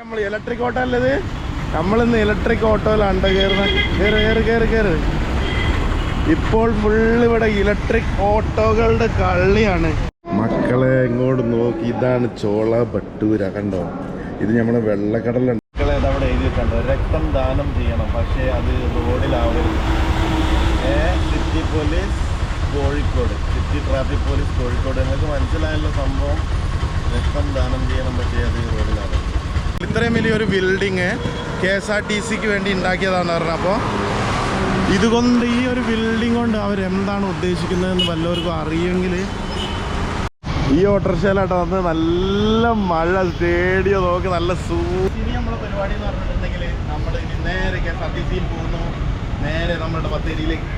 നമ്മൾ electric auto അല്ലത് നമ്മളിന്ന് ഇലക്ട്രിക് ഓട്ടോയിലാണ് കയറുന്നത് കയറ് കയറ് കയറ് കയറ് ഇപ്പോൾ ഫുള്ള് ഇവിടെ ഇലക്ട്രിക് ഓട്ടോകളുടെ കള്ളിയാണ്. മക്കളെ ഇങ്ങോട്ട് നോക്കി? ഇതാണ് ചോള ബട്ടൂര കണ്ടോ? ഇത് നമ്മുടെ വെള്ളക്കടലുണ്ട് മക്കളെ അതവിടെ അവിടെ എഴുതിയിട്ടുണ്ടോ. രക്തം ദാനം ചെയ്യണം. പക്ഷേ അത് റോഡിലാവരുത്. City police Kozhikode. City traffic police Kozhikode. നിങ്ങൾക്ക് മനസ്സിലായല്ലോ സംഭവം. രക്തം ദാനം ചെയ്യണം. പക്ഷേ അത് റോഡിലാവരുത്. ഇത്രയും വലിയൊരു building K S R T സിക്ക് വേണ്ടി ഉണ്ടാക്കിയതാണെന്ന് പറഞ്ഞത് അപ്പോൾ ഇതുകൊണ്ട് ഈ ഒരു ബിൽഡിംഗ് കൊണ്ട് അവരെന്താണ് ഉദ്ദേശിക്കുന്നതെന്ന് വല്ലവർക്കും അറിയുമെങ്കിൽ ഈ ഓട്ടോറിക്ഷയിലാട്ടോ വന്ന് നല്ല മഴ സ്റ്റേഡിയം നോക്ക് നല്ല സൂ ഇനി നമ്മളെ പരിപാടി എന്ന് പറഞ്ഞിട്ടുണ്ടെങ്കിൽ നമ്മൾ ഇനി നേരെ കെ എസ് ആർ ടി സിയിൽ പോകുന്നു. നേരെ നമ്മുടെ ബത്തേരിയിലേക്ക്.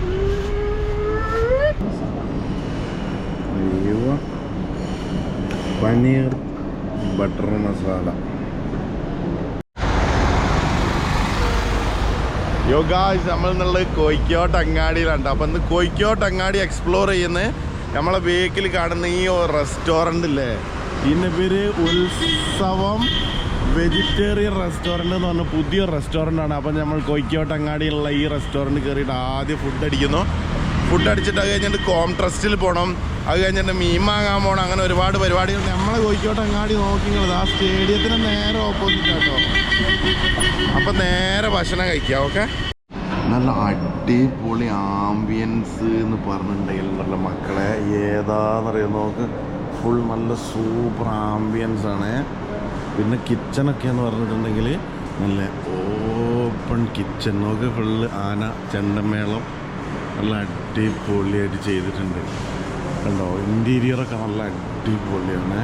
പനീർ ബട്ടർ മസാല. യോ നമ്മൾ എന്നുള്ളത് കോയിക്കോട്ട് അങ്ങാടിയിലാണ്. അപ്പം ഇന്ന് കോയിക്കോട്ട് അങ്ങാടി എക്സ്പ്ലോർ ചെയ്യുന്ന നമ്മളെ ബേക്കിൽ കാണുന്ന ഈ റെസ്റ്റോറന്റ് ഇല്ലേ? ഇതിന്റെ പേര് ഉത്സവം വെജിറ്റേറിയൻ റെസ്റ്റോറന്റ് എന്ന് പറഞ്ഞ പുതിയ റെസ്റ്റോറന്റ് ആണ്. അപ്പം നമ്മൾ കോയിക്കോട്ട് അങ്ങാടിയിലുള്ള ഈ റെസ്റ്റോറന്റ് കയറിയിട്ട് ആദ്യം ഫുഡ് അടിക്കുന്നു. ഫുഡ് അടിച്ചിട്ട് അത് കഴിഞ്ഞിട്ട് കോം ട്രസ്റ്റിൽ പോകണം അത് കഴിഞ്ഞിട്ട് മീൻ വാങ്ങാൻ പോകണം അങ്ങനെ ഒരുപാട് പരിപാടികൾ. നമ്മളെ കോഴിക്കോട്ട് അങ്ങാടി നോക്കിങ്ങളത് ആ സ്റ്റേഡിയത്തിന് നേരെ ഓപ്പോസിറ്റ് ആട്ടോ അപ്പം നേരെ ഭക്ഷണം കഴിക്കുക ഓക്കെ നല്ല അടിപൊളി ആംബിയൻസ് എന്ന് പറഞ്ഞിട്ടുണ്ടെങ്കിൽ നല്ല മക്കളെ. ഏതാണെന്നറിയാം നോക്ക്? ഫുൾ നല്ല സൂപ്പർ ആംബിയൻസ് ആണ്. പിന്നെ കിച്ചണൊക്കെ എന്ന് പറഞ്ഞിട്ടുണ്ടെങ്കിൽ നല്ല ഓപ്പൺ കിച്ചൺ നോക്ക് ഫുള്ള് ആന ചെണ്ടമേളം നല്ല അടിപൊളിയായിട്ട് ചെയ്തിട്ടുണ്ട്. കണ്ടോ? ഇന്റീരിയറൊക്കെ നല്ല അടിപൊളിയാണ്.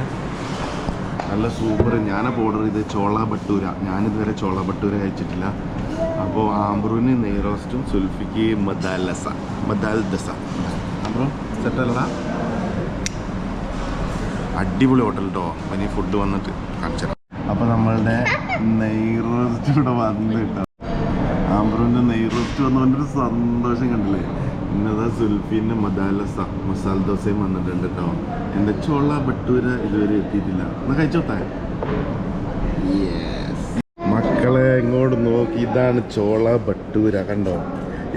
നല്ല സൂപ്പർ ഞാനപ്പോൾ ഓർഡർ ചെയ്ത് ചോള ഭട്ടൂര. ഞാനിതുവരെ ചോള ഭട്ടൂര കഴിച്ചിട്ടില്ല. അപ്പോൾ ആംബ്രൂന് നെയ് റോസ്റ്റും സുൽഫിക്ക് മദാലസ. മദാൽ ദസ ആംബ്രോ സെറ്റല്ല അടിപൊളി ഹോട്ടൽ കേട്ടോ അപ്പം ഇനി ഫുഡ് വന്നിട്ട് കാണിച്ചു അപ്പോൾ നമ്മളുടെ നെയ് റോസ്റ്റ് ഇവിടെ വന്നു കേട്ടോ നെയ്റോസ്റ്റ് നെയ് റോസ്റ്റ് വന്നുകൊണ്ട് ഒരു സന്തോഷം കണ്ടില്ലേ? ഇന്നതാ സുൽഫീന്റെ മദാലസ മസാല ദോശയും വന്നിട്ടുണ്ട് കേട്ടോ എന്റെ ചോള ഭട്ടൂര ഇതുവരെ എത്തിയിട്ടില്ല. ഒന്ന് കഴിച്ചോട്ടെ മക്കളെ ഇങ്ങോട്ട് നോക്കി. ഇതാണ് ചോള ഭട്ടൂര കണ്ടോ?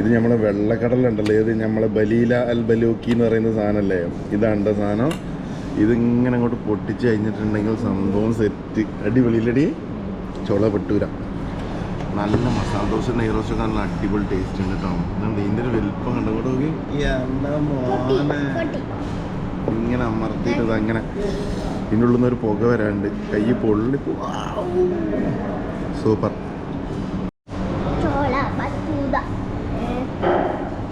ഇത് നമ്മളെ വെള്ളക്കടലുണ്ടല്ലോ. ഇത് നമ്മളെ ബലീല അൽ ബലൂക്കി എന്ന് പറയുന്ന സാധനമല്ലേ ഇതാണ് സാധനം. ഇതിങ്ങനെ അങ്ങോട്ട് പൊട്ടിച്ച് കഴിഞ്ഞിട്ടുണ്ടെങ്കിൽ സംഭവം സെറ്റ് അടിപൊളിയിലടി ചോള ഭട്ടൂര നല്ല മസാല ദോശ നെയ് റോസ്റ്റ് ഒക്കെ നല്ല അടിപൊളി ടേസ്റ്റ് ഉണ്ട് കേട്ടോ ഇതിന്റെ ഇതിന്റെ ഒരു വലിപ്പം കണ്ടോ? നോക്കി. ഇങ്ങനെ അമർത്തിയിട്ട് ഇത് അങ്ങനെ ഇതിന്റെ ഉള്ളിൽ നിന്ന് ഒരു പുക വരാണ്ട് കൈ പൊള്ളി സൂപ്പർ ചോള ബത്തൂത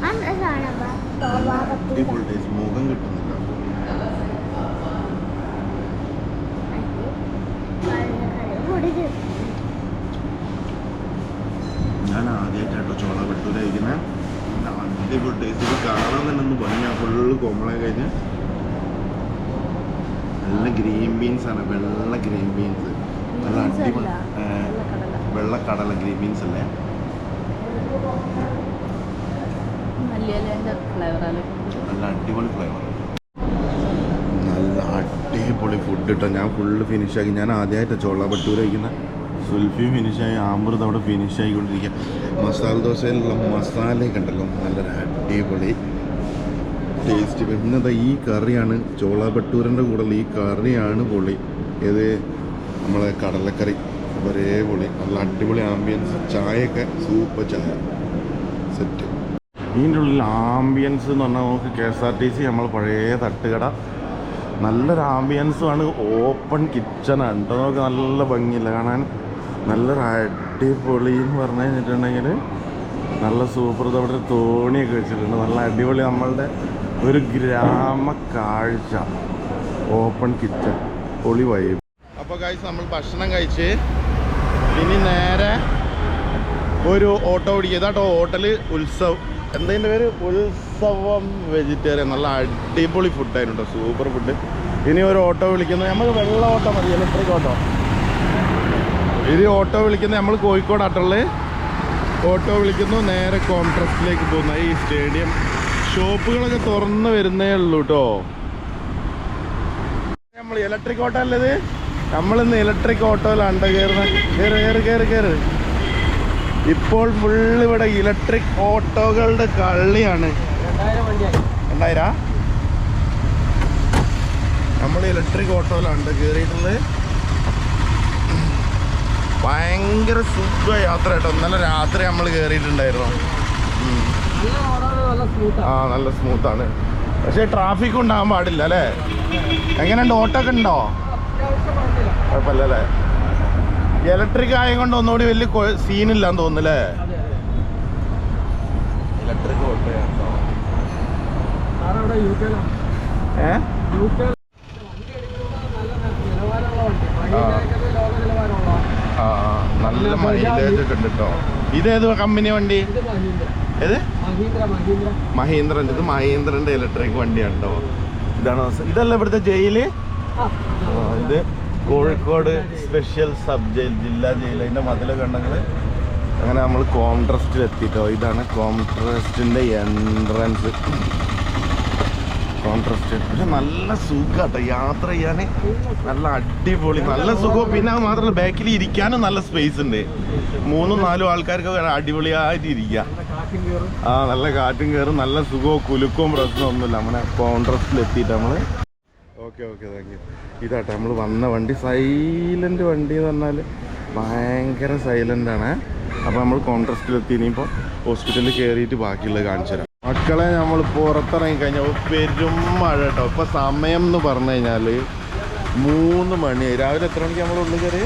അന്ന സാധനം തോവ ബത്തൂത അടിപൊളി ടേസ്റ്റ് മുഖം കിട്ടുന്നില്ല കൊടുക്ക് ഞാൻ ആദ്യമായിട്ടാട്ടോ ചോള ഭട്ടൂര കഴിക്കുന്നത് അടിപൊളി ടേസ്റ്റ് ഇത് കാണാൻ തന്നെ ഒന്ന് ഭംഗിയാ ഫുള്ള് കോമള കഴിഞ്ഞ്. നല്ല ഗ്രീൻ ബീൻസ് ആണ് വെള്ള ഗ്രീൻ ബീൻസ് നല്ല അടിപൊളി വെള്ള വെള്ളക്കടല ഗ്രീൻ ബീൻസ് അല്ലേ? നല്ല അടിപൊളി ഫ്ലേവർ നല്ല അടിപൊളി ഫുഡ് കേട്ടോ ഞാൻ ഫുള്ള് ഫിനിഷാക്കി ഞാൻ ആദ്യമായിട്ടാണ് ചോള ഭട്ടൂര കഴിക്കുന്ന സുൽഫി ഫിനിഷായി ആമൃത് അവിടെ ഫിനിഷ് ആയിക്കൊണ്ടിരിക്കുക. മസാല ദോശയിലുള്ള മസാലയൊക്കെ ഉണ്ടല്ലോ നല്ലൊരു അടിപൊളി ടേസ്റ്റ് പിന്നെന്താ ഈ കറിയാണ് ചോള ഭട്ടൂരന്റെ കൂടെയുള്ള ഈ കറിയാണ് പൊളി. ഏത് നമ്മളെ കടലക്കറി ഒരേ പൊളി. നല്ല അടിപൊളി ആംബിയൻസ് ചായയൊക്കെ സൂപ്പർ ചായ. സെറ്റ് ഇതിന്റെ ഉള്ളിൽ ആംബിയൻസ് എന്ന് പറഞ്ഞാൽ നമുക്ക് K S R T C നമ്മൾ പഴയ തട്ടുകട. നല്ലൊരു ആംബിയൻസുമാണ് ഓപ്പൺ കിച്ചണാണ് കേട്ടോ നമുക്ക് നല്ല ഭംഗിയില്ല. കാണാൻ നല്ലൊരു അടിപൊളി എന്ന് പറഞ്ഞു കഴിഞ്ഞിട്ടുണ്ടെങ്കിൽ നല്ല സൂപ്പർ അവിടെ തോണിയൊക്കെ വെച്ചിട്ടുണ്ട്. നല്ല അടിപൊളി നമ്മളുടെ ഒരു ഗ്രാമ കാഴ്ച. ഓപ്പൺ കിച്ചൺ പൊളി വൈബ് അപ്പോൾ കഴിച്ച് നമ്മൾ ഭക്ഷണം കഴിച്ച് ഇനി നേരെ ഒരു ഓട്ടോ പിടിക്കുക ഇതാട്ടോ ഹോട്ടൽ ഉത്സവ്. എന്തതിന്റെ പേര്? ഉത്സവം വെജിറ്റേറിയൻ നല്ല അടിപൊളി ഫുഡ് ഫുഡായിരുന്നു കേട്ടോ സൂപ്പർ ഫുഡ് ഇനി ഒരു ഓട്ടോ വിളിക്കുന്നത് നമുക്ക് വെള്ള ഓട്ടോ മതി. Electric auto. ഇനി ഓട്ടോ വിളിക്കുന്നത് നമ്മൾ കോഴിക്കോട് ആട്ടുള്ളത് ഓട്ടോ വിളിക്കുന്നു നേരെ കോൺട്രസ്റ്റിലേക്ക് പോകുന്ന ഈ സ്റ്റേഡിയം. ഷോപ്പുകളൊക്കെ തുറന്ന് വരുന്നേ ഉള്ളൂ കേട്ടോ നമ്മൾ ഇലക്ട്രിക് ഓട്ടോ അല്ലേ അല്ലത് നമ്മളിന്ന് ഇലക്ട്രിക് ഓട്ടോയിലാണ് കയറുന്നത് കയറ് കയറ് കയറ് കയറ് ഇപ്പോൾ ഫുള്ള് ഇവിടെ ഇലക്ട്രിക് ഓട്ടോകളുടെ കള്ളിയാണ്. രണ്ടായിരം? നമ്മൾ ഇലക്ട്രിക് ഓട്ടോയിലാണ് കയറിയിട്ടുള്ളത് ഭയങ്കര സുഖ യാത്ര കേട്ടോ ഇന്നലെ രാത്രി നമ്മൾ കയറിയിട്ടുണ്ടായിരുന്നു. ആ നല്ല സ്മൂത്താണ്. പക്ഷേ ട്രാഫിക് ഉണ്ടാകാൻ പാടില്ല അല്ലേ? എങ്ങനെയുണ്ട്? ഓട്ടോ ഒക്കെ ഉണ്ടോ? കുഴപ്പമില്ല അല്ലേ ഇലക്ട്രിക് ആയതുകൊണ്ട് ഒന്നുകൂടി വലിയ സീനില്ലാന്ന് തോന്നുന്നല്ലേ ഇലക്ട്രിക് ഓട്ടോ ഏ ആ ആ, നല്ല മൈലേജ് ഒക്കെ ഉണ്ട് കേട്ടോ ഇതേത് കമ്പനി വണ്ടി? ഏത്? മഹീന്ദ്രന്റെ ഇത് മഹീന്ദ്രന്റെ ഇലക്ട്രിക് വണ്ടിയാണ് കേട്ടോ ഇതാണ്. ഇതല്ല ഇവിടുത്തെ ജയിൽ? ഇത് കോഴിക്കോട് സ്പെഷ്യൽ സബ് ജയിൽ ജില്ലാ ജയിൽ അതിന്റെ മതില കണ്ടങ്ങൾ അങ്ങനെ നമ്മൾ കോംട്രസ്റ്റിൽ എത്തിട്ടോ. ഇതാണ് കോംട്രസ്റ്റിന്റെ എൻട്രൻസ് കോൺട്രസ്റ്റ്. പക്ഷെ നല്ല സുഖാട്ടോ യാത്ര ചെയ്യാൻ നല്ല അടിപൊളി നല്ല സുഖം. പിന്നെ മാത്രമല്ല ബാക്കിൽ ഇരിക്കാനും നല്ല സ്പേസ് ഉണ്ട്. മൂന്നും നാലും ആൾക്കാർക്ക് അടിപൊളിയായിട്ട് ഇരിക്കാം. ആ നല്ല കാറ്റും കയറും നല്ല സുഖവും കുലുക്കവും പ്രശ്നമൊന്നുമില്ല. നമ്മളെ കോൺട്രസ്റ്റിൽ എത്തിയിട്ട് നമ്മൾ ഓക്കെ ഓക്കെ താങ്ക് യു ഇതാട്ടെ നമ്മൾ വന്ന വണ്ടി. സൈലന്റ് വണ്ടി എന്ന് പറഞ്ഞാൽ ഭയങ്കര സൈലന്റ് ആണ്. അപ്പോൾ നമ്മൾ കോൺട്രസ്റ്റിൽ എത്തി. ഇനിയിപ്പോൾ ഹോസ്പിറ്റലിൽ കയറിയിട്ട് ബാക്കിയുള്ളത് കാണിച്ചു തരാം മക്കളെ നമ്മൾ പുറത്തിറങ്ങി കഴിഞ്ഞാൽ പെരും മഴ കേട്ടോ. ഇപ്പോൾ സമയം എന്ന് പറഞ്ഞു കഴിഞ്ഞാൽ മൂന്ന് മണിയായി രാവിലെ എത്ര മണിക്ക് നമ്മൾ ഉള്ളിൽ കയറി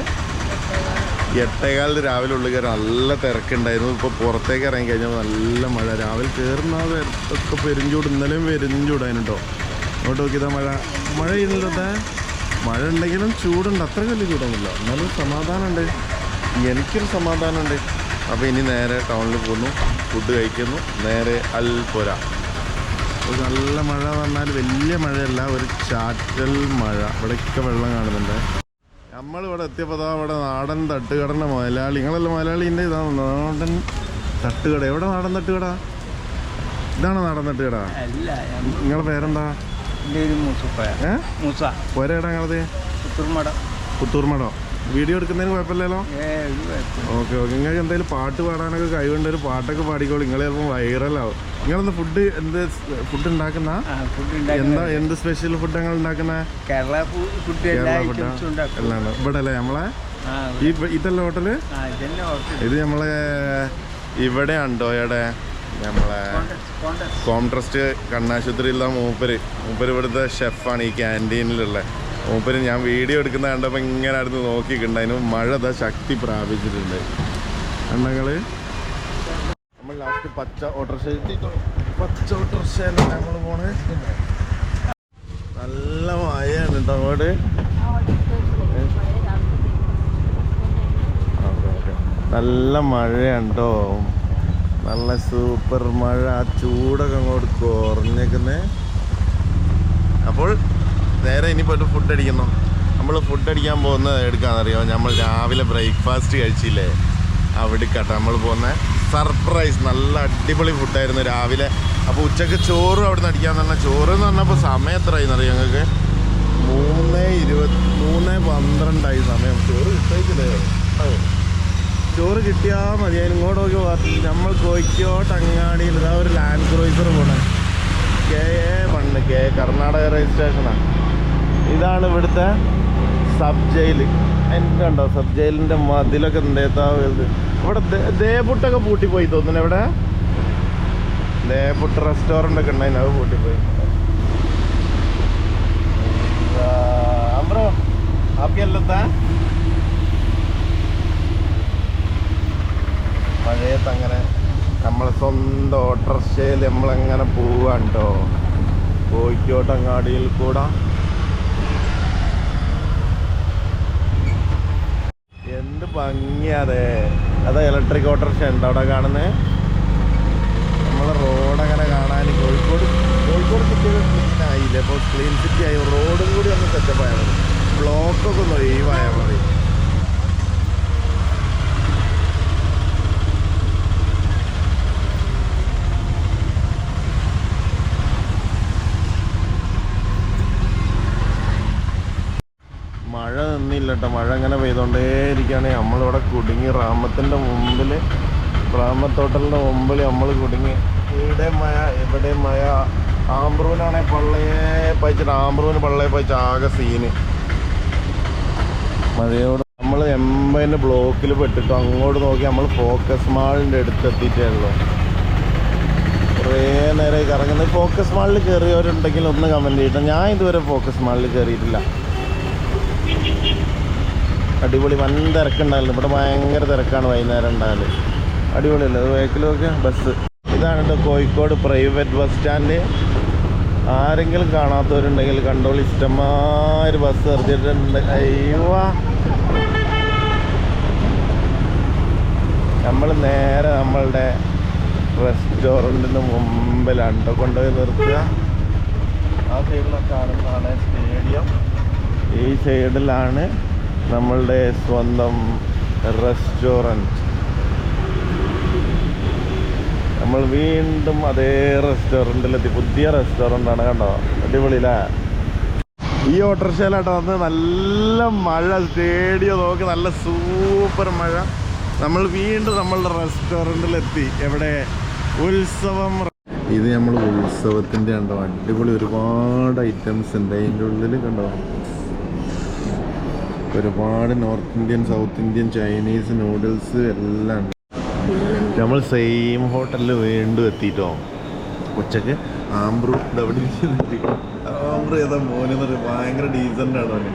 എട്ടേകാലിന് രാവിലെ ഉള്ളിൽ കയറി നല്ല തിരക്കുണ്ടായിരുന്നു. ഇപ്പോൾ പുറത്തേക്ക് ഇറങ്ങി കഴിഞ്ഞാൽ നല്ല മഴ. രാവിലെ കയറുന്ന ഒക്കെ പെരുംചൂട് ഇന്നലെയും പെരുംചൂടായിരുന്നു കേട്ടോ. അങ്ങോട്ട് നോക്കിയതാ മഴ. മഴ മഴ ഉണ്ടെങ്കിലും ചൂടുണ്ട്. അത്ര വലിയ ചൂടൊന്നുമില്ല. എന്നാലും സമാധാനമുണ്ട്. എനിക്കൊരു സമാധാനമുണ്ട്. അപ്പോൾ ഇനി നേരെ ടൗണിൽ പോകുന്നു. ഫുഡ് കഴിക്കുന്നു. നേരെ അൽപുര ഒരു നല്ല മഴ പറഞ്ഞാൽ വലിയ മഴയല്ല ഒരു ചാറ്റൽ മഴ. ഇവിടെയൊക്കെ വെള്ളം കാണുന്നുണ്ട്. നമ്മളിവിടെ എത്തിയപ്പോൾ ദാ ഇവിടെ നാടൻ തട്ടുകടന്റെ മുതലാളി നിങ്ങളല്ല മുതലാളിന്റെ ഇതാണ് നാടൻ തട്ടുകട? എവിടെ നാടൻ തട്ടുകട? ഇതാണ് നാടൻ തട്ടുകട? നിങ്ങളുടെ നിങ്ങളെ പേരെന്താ? ഏ? മൂസ. ഒരേടാ നിങ്ങളത്? പുത്തൂർമട പുത്തൂർമടോ വീഡിയോ എടുക്കുന്നതിന് കുഴപ്പമില്ലല്ലോ. Okay okay. നിങ്ങൾക്ക് എന്തായാലും പാട്ട് പാടാനൊക്കെ കഴിവുണ്ട് ഒരു പാട്ടൊക്കെ പാടിക്കോളൂ. നിങ്ങൾ ചിലപ്പോൾ വൈറലാവും. നിങ്ങളൊന്ന് ഫുഡ് എന്ത് ഫുഡ് ഉണ്ടാക്കുന്ന? എന്താ എന്ത് സ്പെഷ്യൽ ഫുഡ് ഞങ്ങൾ ഉണ്ടാക്കുന്ന? കേരള ഫുഡ് എല്ലാ ഇവിടെ അല്ലേ നമ്മളെ? ഈ ഇതല്ല ഹോട്ടൽ? ഇത് നമ്മളെ ഇവിടെ ഉണ്ടോ ഇവിടെ? നമ്മളെ കോംട്രസ്റ്റ് കണ്ണാശുപത്രിയിലുള്ള മൂപ്പര്. മൂപ്പര് ഇവിടുത്തെ ഷെഫാണ് ഈ ക്യാന്റീനിലുള്ള മൂപ്പര് ഞാൻ വീഡിയോ എടുക്കുന്ന കണ്ടപ്പോൾ ഇങ്ങനെ അടുത്ത് നോക്കിയിട്ടുണ്ട്. അതിന് മഴ ഇതാ ശക്തി പ്രാപിച്ചിട്ടുണ്ട്. എണ്ണങ്ങൾ നമ്മൾ ലാസ്റ്റ് പച്ച ഓട്ടോറിക്ഷ പച്ച ഓട്ടോറിക്ഷ ഞങ്ങൾ പോണേ? നല്ല മഴയാണ് കേട്ടോ അങ്ങോട്ട്. നല്ല മഴയാണ് കേട്ടോ നല്ല സൂപ്പർ മഴ. ആ ചൂടൊക്കെ അങ്ങോട്ട് കുറഞ്ഞേക്കുന്നേ. അപ്പോൾ നേരെ ഇനി പോയിട്ട് ഫുഡ് അടിക്കുന്നു. നമ്മൾ ഫുഡ് അടിക്കാൻ പോകുന്നത് എടുക്കാന്നറിയോ? നമ്മൾ രാവിലെ ബ്രേക്ക്ഫാസ്റ്റ് കഴിച്ചില്ലേ? അവിടെ കേട്ടോ നമ്മൾ പോകുന്ന. സർപ്രൈസ് നല്ല അടിപൊളി ഫുഡായിരുന്നു രാവിലെ. അപ്പോൾ ഉച്ചയ്ക്ക് ചോറ് അവിടെ നിന്ന് അടിക്കാന്ന് പറഞ്ഞാൽ ചോറ് എന്ന് പറഞ്ഞപ്പോൾ സമയം എത്രയായിരുന്നു അറിയോ ഞങ്ങൾക്ക് മൂന്ന് ഇരുപത്തി മൂന്ന് പന്ത്രണ്ടായി സമയം. ചോറ് കിട്ടിയില്ലേ ചോറ് കിട്ടിയാൽ മതി അതിന് ഇങ്ങോട്ട് നോക്കി പറഞ്ഞു നമ്മൾ കോഴിക്കോട്ട് അങ്ങാടിയിൽ ഇതാ ഒരു ലാൻഡ് ക്രൂയിസർ പോണേ. കെ എ പണ്ട് കെ കർണാടക രജിസ്ട്രേഷനാണ് ഇതാണ് ഇവിടുത്തെ സബ് ജയിൽ. എന്റെ കണ്ടോ സബ് ജയിലിന്റെ മതിലൊക്കെ വലുത് ഇവിടെ ദേപുട്ടൊക്കെ പൂട്ടിപ്പോയി തോന്നുന്നു ഇവിടെ. ദേപുട്ട് റെസ്റ്റോറന്റ് ഒക്കെ ഉണ്ടായിരുന്നു അത് പൂട്ടിപ്പോയി. അമ്പ്രോ ഹാപ്പിയല്ലത്താ മഴയത്ത് അങ്ങനെ നമ്മൾ സ്വന്തം ഓട്ടർഷയിൽ നമ്മളങ്ങനെ പോവാണ്ടോ കോഴിക്കോട്ടങ്ങാടിയിൽ കൂടെ എന്ത് ഭംഗിയാതെ. അതാ ഇലക്ട്രിക് ഓട്ടോറിക്ഷ ഉണ്ടോ അവിടെ കാണുന്നത് നമ്മളെ റോഡ് അങ്ങനെ കാണാൻ കോഴിക്കോട് കോഴിക്കോട് സിറ്റി ക്ലീൻ ആയില്ലേ? ഇപ്പോൾ ക്ലീൻ സിറ്റി ആയി. റോഡും കൂടി ഒന്ന് സെറ്റപ്പ് ആയാൽ മതി. ബ്ലോക്കൊക്കെ ഒന്ന് ഒഴിവായാൽ മതി മഴ നിന്നില്ല ഇല്ല കേട്ടോ മഴ അങ്ങനെ പെയ്തോണ്ടേ ഇരിക്കുകയാണ് നമ്മളിവിടെ കുടുങ്ങി. റാമത്തിന്റെ മുമ്പിൽ റാമത്തോട്ടലിന്റെ മുമ്പിൽ നമ്മൾ കുടുങ്ങി. ഇവിടെ മഴ ഇവിടെ മഴ. ആമ്പ്രൂവിനാണെ പള്ളയെ പയച്ചിട്ട് ആമ്പ്രൂവിന് പള്ളയെ പയച്ച ആകെ സീന്. മഴയോട് നമ്മൾ എൺപതിന് ബ്ലോക്കിൽ പെട്ടിട്ട് അങ്ങോട്ട് നോക്കി നമ്മൾ ഫോക്കസ് മാളിന്റെ അടുത്ത് എത്തിയിട്ടേ ഉള്ളൂ കുറേ നേരമായി കറങ്ങുന്നത് ഫോക്കസ് മാളിൽ കയറിയവരുണ്ടെങ്കിൽ ഒന്ന് കമന്റ് ചെയ്യട്ടെ. ഞാൻ ഇതുവരെ ഫോക്കസ് മാളിൽ കയറിയിട്ടില്ല അടിപൊളി വൻ തിരക്കുണ്ടായിരുന്നു. ഇവിടെ ഭയങ്കര തിരക്കാണ് വൈകുന്നേരം ഉണ്ടാകൽ അടിപൊളിയല്ലേ? വേക്കിലൊക്കെ ബസ് ഇതാണ് കോഴിക്കോട് പ്രൈവറ്റ് ബസ് സ്റ്റാൻഡ് ആരെങ്കിലും കാണാത്തവരുണ്ടെങ്കിൽ കണ്ടോളി. ഇഷ്ടമായൊരു ബസ് എറിഞ്ഞിട്ടുണ്ട്. അയ്യോ. നമ്മൾ നേരെ നമ്മളുടെ റെസ്റ്റോറന്റിന് മുമ്പിലാണ് കേട്ടോ കൊണ്ടുപോയി നിർത്തുക. ആ സൈഡിലൊക്കെ കാണുന്നതാണ് സ്റ്റേഡിയം ഈ സൈഡിലാണ് നമ്മളുടെ സ്വന്തം റെസ്റ്റോറന്റ് നമ്മൾ വീണ്ടും അതേ റെസ്റ്റോറന്റിലെത്തി പുതിയ റെസ്റ്റോറന്റ് ആണ് കണ്ടോ? അടിപൊളിയില്ലേ? ഈ ഓട്ടോറിക്ഷയിലാട്ടോ വന്ന് നല്ല മഴ. സ്റ്റേഡിയം നോക്കി. നല്ല സൂപ്പർ മഴ. നമ്മൾ വീണ്ടും നമ്മളുടെ റെസ്റ്റോറന്റിലെത്തി എവിടെ? ഉത്സവം. ഇത് നമ്മൾ ഉത്സവത്തിന്റെ കണ്ടോ? അടിപൊളി ഒരുപാട് ഐറ്റംസ് ഉണ്ട്. അതിന്റെ ഉള്ളിൽ കണ്ടോ? ഒരുപാട് north Indian south Indian Chinese noodles എല്ലാം ഉണ്ട്. നമ്മൾ സെയിം ഹോട്ടലിൽ വീണ്ടും എത്തിയിട്ടോ? ഉച്ചയ്ക്ക് ആംബ്രൂ അവിടെ ആംബ്രൂ ഏതാ മോനെന്ന് ഭയങ്കര ഡീസന്റ് ആണ് അവന്.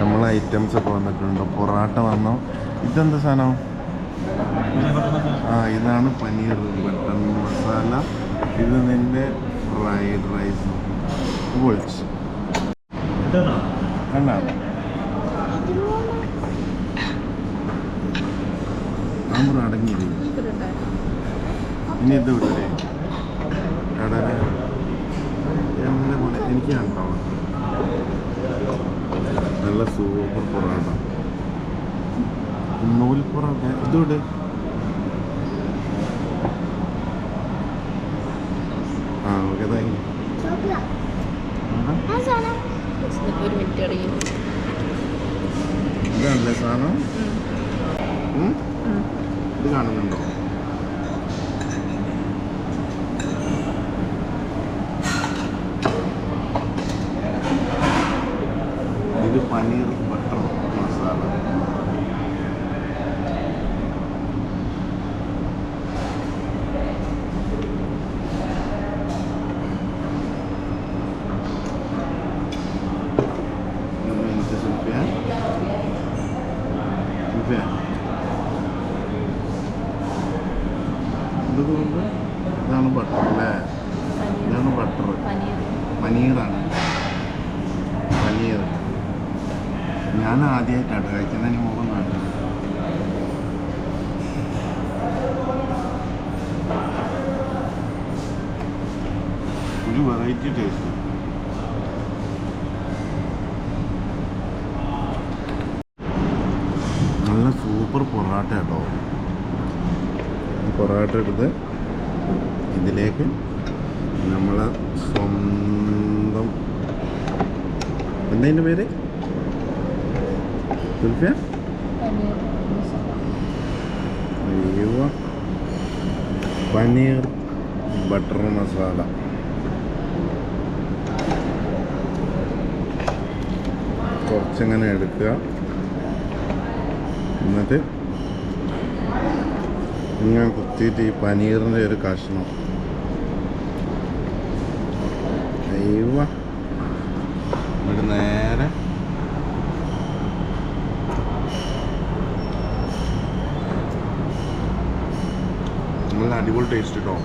നമ്മളെ ഐറ്റംസ് ഒക്കെ വന്നിട്ടുണ്ട്. പൊറാട്ട വന്നോ? ഇതെന്താ സാധനം? ആ ഇതാണ് പനീർ ബട്ടൺ മസാല. ഇത് നിന്റെ ഫ്രൈഡ് റൈസ് പൊളിച്ച് കണ്ടാ ആമ്പർ അടങ്ങിയില്ലേ? ഇനി ഇത് വിട്ടേ. കടല എന്നെ പോലെ എനിക്ക് കണ്ടോ നല്ല സൂപ്പർ പൊറോട്ട. നൂൽ പൊറോട്ട ഇത് ആ ഓക്കെ താങ്ക് യു ഒരു മിനിറ്റ് അടങ്ങി. ഇതാണല്ലേ സാധനം? ഇത് കാണുന്നുണ്ടോ? ഇത് പനീർ ബട്ടർ മസാല ഒരു മിനിറ്റ് സുൽഫിയ സുൽഫിയ തോന്നുന്നു ഇതാണ് ബട്ടർ അല്ലേ? ഇതാണ് ബട്ടർ പനീറാണ്. പനീർ ഞാൻ ആദ്യമായിട്ടാണ് കഴിക്കുന്നതിന് മുമ്പ് നാട്ടിൽ ഒരു വെറൈറ്റി ടേസ്റ്റ് നല്ല സൂപ്പർ പൊറാട്ട കേട്ടോ പൊറാട്ട എടുത്ത് ഇതിലേക്ക് നമ്മളെ സ്വന്തം എന്തതിന്റെ പേര്? സുൽഫിയ? അയ്യോ. പനീർ ബട്ടർ മസാല. കുറച്ചിങ്ങനെ എടുക്കുക. എന്നിട്ട് ഇങ്ങനെ കുത്തിയിട്ട് ഈ പനീറിന്റെ ഒരു കഷ്ണം. അയ്യോ ഇവിടെ നേരെ. നല്ല അടിപൊളി ടേസ്റ്റ് കേട്ടോ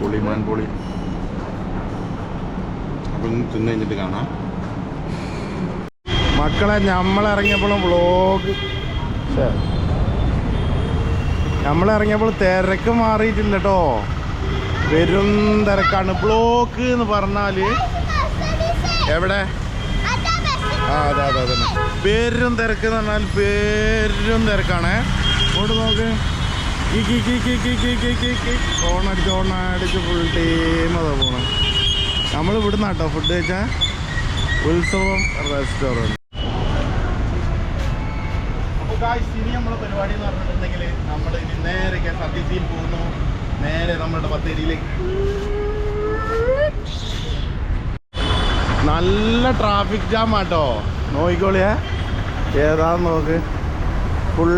പൊളിമാൻ പൊളി. അപ്പം തിന്നു കഴിഞ്ഞിട്ട് കാണാം. മക്കളെ നമ്മളിറങ്ങിയപ്പോഴും വ്ളോഗ് നമ്മൾ ഇറങ്ങിയപ്പോൾ തിരക്ക് മാറിയിട്ടില്ല കേട്ടോ വരും തിരക്കാണ്. ബ്ലോക്ക് എന്ന് പറഞ്ഞാൽ എവിടെ? ആ അതെ അതെ അതെ. പേരും തിരക്ക് എന്ന് പറഞ്ഞാൽ പേരും തിരക്കാണേ. അങ്ങോട്ട് നോക്ക്. ഓണടിച്ച് ഓണടിച്ച് ഫുൾ ടീം അതാ പോണം നമ്മൾ ഇവിടുന്നാട്ടോ ഫുഡ് കഴിച്ചാൽ ഉത്സവം റെസ്റ്റോറന്റ് ഗായ്സ് ഇനി നമ്മുടെ പരിപാടി എന്ന് പറഞ്ഞിട്ടുണ്ടെങ്കിൽ നമ്മൾ ഇനി നേരെ കെ എസ് ആർ ടി സിയിൽ പോകുന്നു. നേരെ നമ്മളുടെ ബത്തേരിയിലേക്ക്. നല്ല ട്രാഫിക് ജാം ആട്ടോ. നോക്കിക്കോളിയേ ഏതാന്ന് നോക്ക്. ഫുൾ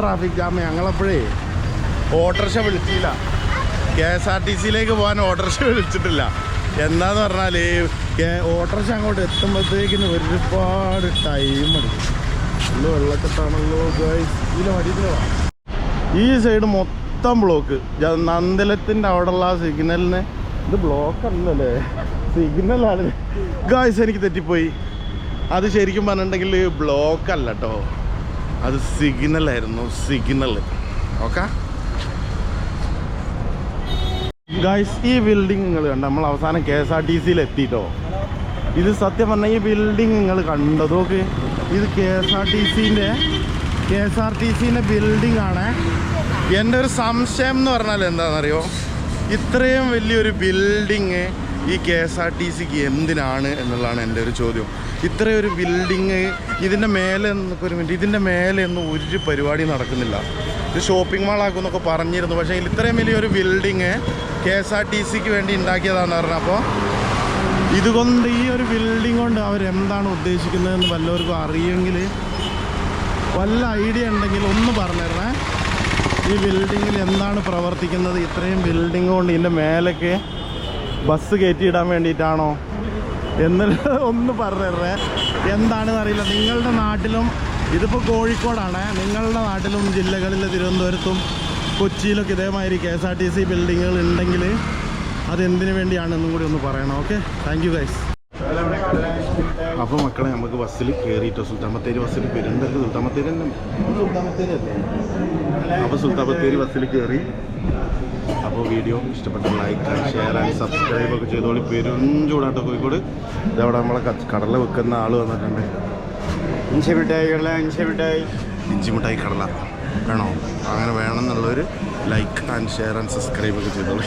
ട്രാഫിക് ജാം ഞങ്ങളപ്പോഴേ ഓട്ടോറിക്ഷ വിളിച്ചില്ല. കെ എസ് ആർ ടി സിയിലേക്ക് പോകാൻ ഓട്ടോറിക്ഷ വിളിച്ചിട്ടില്ല. എന്താന്ന് പറഞ്ഞാൽ ഓട്ടോറിക്ഷ അങ്ങോട്ട് എത്തുമ്പോഴത്തേക്കിന് ഒരുപാട് ടൈം എടുക്കും. നല്ല വെള്ളക്കെട്ടാണല്ലോ ഇതിലെ വടിയിലോ ഈ സൈഡ് മൊത്തം ബ്ലോക്ക് നന്ദലത്തിന്റെ അവിടെയുള്ള സിഗ്നലിന് ഇത് ബ്ലോക്ക് അല്ലല്ലേ? സിഗ്നലാണ് ഗായ്സ് എനിക്ക് തെറ്റിപ്പോയി. അത് ശരിക്കും പറഞ്ഞിട്ടുണ്ടെങ്കിൽ ബ്ലോക്ക് അല്ല കേട്ടോ അത് സിഗ്നലായിരുന്നു സിഗ്നൽ ഓക്കെ ഗായ്സ് ഈ ബിൽഡിംഗ് നിങ്ങൾ കണ്ട? നമ്മൾ അവസാനം കെ എസ് ആർ ടി സിയിൽ എത്തിയിട്ടോ ഇത് സത്യം പറഞ്ഞാൽ ഈ ബിൽഡിംഗ് നിങ്ങൾ കണ്ടത്? നോക്ക് ഇത് കെ എസ് ആർ ടി സിന്റെ കെ എസ് ആർ ടി സിന്റെ ബിൽഡിംഗ് ആണ് എന്റെ ഒരു സംശയം എന്ന് പറഞ്ഞാൽ എന്താണെന്നറിയോ? ഇത്രയും വലിയൊരു ബിൽഡിങ് ഈ കെ എസ് ആർ ടി സിക്ക് എന്തിനാണ് എന്നുള്ളതാണ് എന്റെ ഒരു ചോദ്യം. ഇത്രയും ഒരു ബിൽഡിങ് ഇതിന്റെ മേലെ ഒരു മിനിറ്റ് ഇതിന്റെ മേലെ ഒന്നും ഒരു പരിപാടി നടക്കുന്നില്ല. ഇത് ഷോപ്പിംഗ് മാളാക്കും എന്നൊക്കെ പറഞ്ഞിരുന്നു. പക്ഷേ ഇത്രയും വലിയൊരു building K S R T സിക്ക് വേണ്ടി ഉണ്ടാക്കിയതാണെന്ന് പറഞ്ഞപ്പോൾ ഇതുകൊണ്ട് ഈ ഒരു ബിൽഡിംഗ് കൊണ്ട് അവർ എന്താണ് ഉദ്ദേശിക്കുന്നതെന്ന് വല്ലവർക്കും അറിയുമെങ്കിൽ വല്ല ഐഡിയ ഉണ്ടെങ്കിൽ ഒന്ന് പറഞ്ഞുതരണേ ഈ ബിൽഡിങ്ങിൽ എന്താണ് പ്രവർത്തിക്കുന്നത്? ഇത്രയും ബിൽഡിംഗ് കൊണ്ട് ഇതിന്റെ മേലേക്ക് ബസ് കയറ്റിയിടാൻ വേണ്ടിയിട്ടാണോ? എന്നുള്ളത് ഒന്ന് പറഞ്ഞുതരണേ എന്താണെന്ന് അറിയില്ല. നിങ്ങളുടെ നാട്ടിലും ഇതിപ്പോൾ കോഴിക്കോടാണ്. നിങ്ങളുടെ നാട്ടിലും ജില്ലകളിൽ തിരുവനന്തപുരത്തും കൊച്ചിയിലൊക്കെ ഇതേമാതിരി K S R T C ബിൽഡിങ്ങുകൾ ഉണ്ടെങ്കിൽ അതെന്തിനു വേണ്ടിയാണെന്നും കൂടി ഒന്ന് പറയണം ഓക്കെ താങ്ക് യു ഗൈസ് അപ്പോൾ മക്കളെ നമുക്ക് ബസ്സിൽ കയറിയിട്ട് സുൽത്താൻ ബത്തേരി ബസ്സിൽ പെരുന്തൽക്ക് സുൽത്താൻ ബത്തേരി തന്നെ. സുൽത്താൻ അല്ലേ അപ്പോൾ സുൽത്താൻ ബത്തേരി ബസ്സിൽ കയറി അപ്പോൾ വീഡിയോ ഇഷ്ടപ്പെട്ട like and share and subscribe ഒക്കെ ചെയ്തോളി. പെരുഞ്ചൂടാട്ട് ചൂടാട്ടോ കോഴിക്കോട്. ഇതവിടെ നമ്മളെ കടല വെക്കുന്ന ആൾ വന്നിട്ടുണ്ട്. ഇഞ്ചി മിഠായി കടല ഇഞ്ചി മിഠായി. ഇഞ്ചി മിഠായി കടല. വേണോ? അങ്ങനെ വേണമെന്നുള്ളൊരു like and share and subscribe ഒക്കെ ചെയ്തോളി.